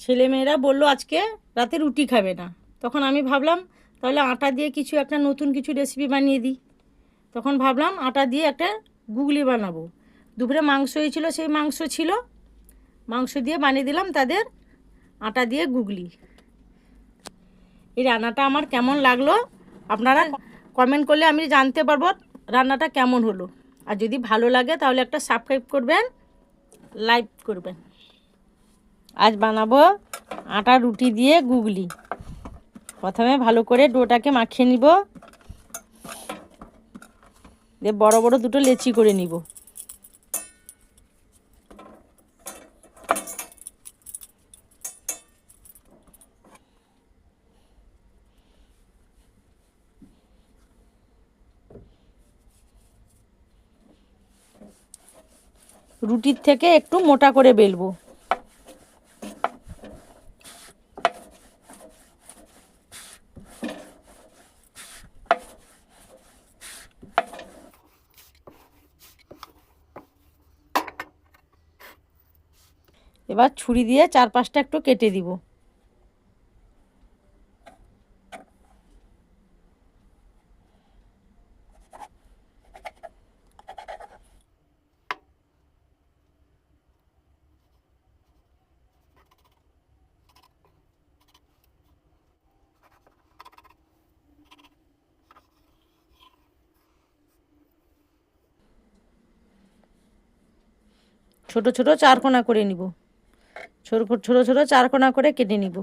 ছেলেমেয়েরা বলল, আজকে রাতে রুটি খাবে না। তখন আমি ভাবলাম, তাহলে আটা দিয়ে কিছু একটা নতুন কিছু রেসিপি বানিয়ে দিই। তখন ভাবলাম, আটা দিয়ে একটা গুগলি বানাবো। দুপুরে মাংস হয়েছিল, সেই মাংস ছিল। মাংস দিয়ে বানিয়ে দিলাম তাদের আটা দিয়ে গুগলি। এই রান্নাটা আমার কেমন লাগল, আপনারা কমেন্ট করলে আমি জানতে পারব রান্নাটা কেমন হলো। আর যদি ভালো লাগে, তাহলে একটা সাবস্ক্রাইব করবেন লাইক করবেন। আজ বানাবো আটা রুটি দিয়ে গুগলি। প্রথমে ভালো করে ডোটাকে মাখিয়ে নিব। দিয়ে বড় বড় দুটো লেচি করে নিব। রুটির থেকে একটু মোটা করে বেলবো। এবার ছুরি দিয়ে চার পাঁচটা একটু কেটে দিব। ছোট ছোট চারকোনা করে নিব। ছোট ছোট ছোট চারকোনা করে কেটে নিব।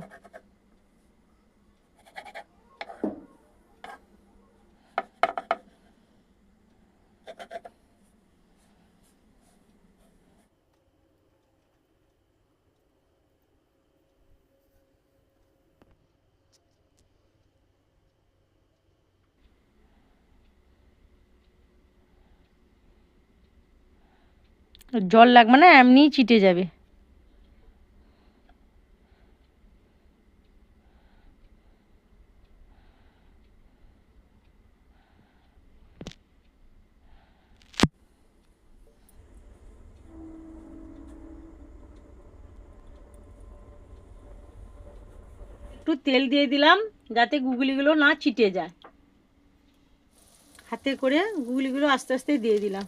জল লাগবে না এমনিই চিটে যাবে। একটু তেল দিয়ে দিলাম যাতে গুগলিগুলো না চিটে যায়। হাতে করে গুগলিগুলো আস্তে আস্তে দিয়ে দিলাম।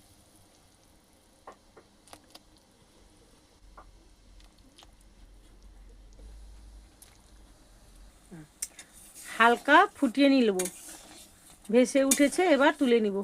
হালকা ফুটিয়ে নিলব। ভেসে উঠেছে, এবার তুলে নিব।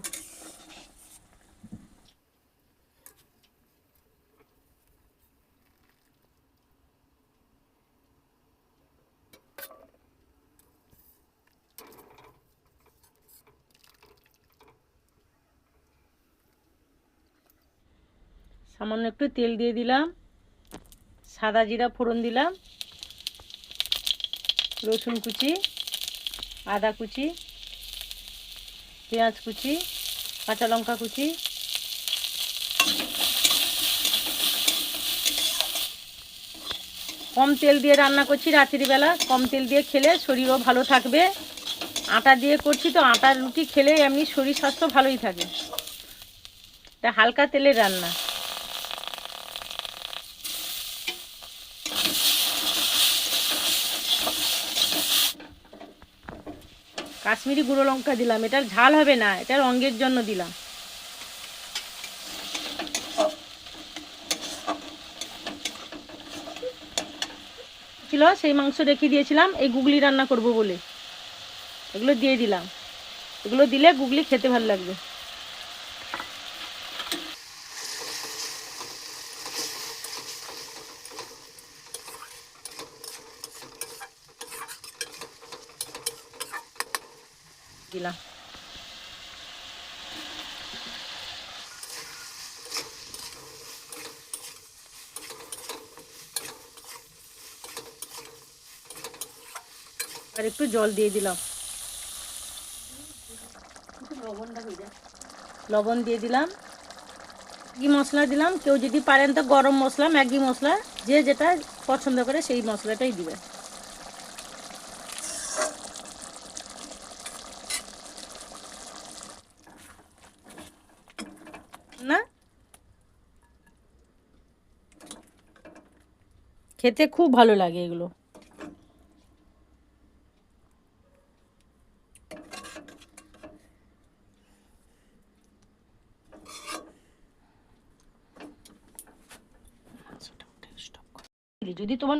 সামান্য একটু তেল দিয়ে দিলাম। সাদা জিরা ফোড়ন দিলাম। রসুন কুচি, আদা কুচি, পেঁয়াজ কুচি, কাঁচা লঙ্কা কুচি। কম তেল দিয়ে রান্না করছি রাত্রিবেলা। কম তেল দিয়ে খেলে শরীরও ভালো থাকবে। আটা দিয়ে করছি তো আটার রুটি খেলে এমনি শরীর স্বাস্থ্য ভালোই থাকে। তা হালকা তেলের রান্না। কাশ্মীরি গুঁড়ো লঙ্কা দিলাম, এটার ঝাল হবে না, এটা রঙের জন্য দিলাম। ছিল, সেই মাংস রেখে দিয়েছিলাম, এই গুগলি রান্না করব বলে। এগুলো দিয়ে দিলাম। এগুলো দিলে গুগলি খেতে ভালো লাগবে। দিলাম আর একটু জল দিয়ে দিলাম। লবণ দিয়ে দিলাম। ম্যাগি মশলা দিলাম। কেউ যদি পারেন তো গরম মশলা, ম্যাগি মশলা, যে যেটা পছন্দ করে সেই মশলাটাই দিবেন না খেতে খুব ভালো লাগে এগুলো। যদি তোমার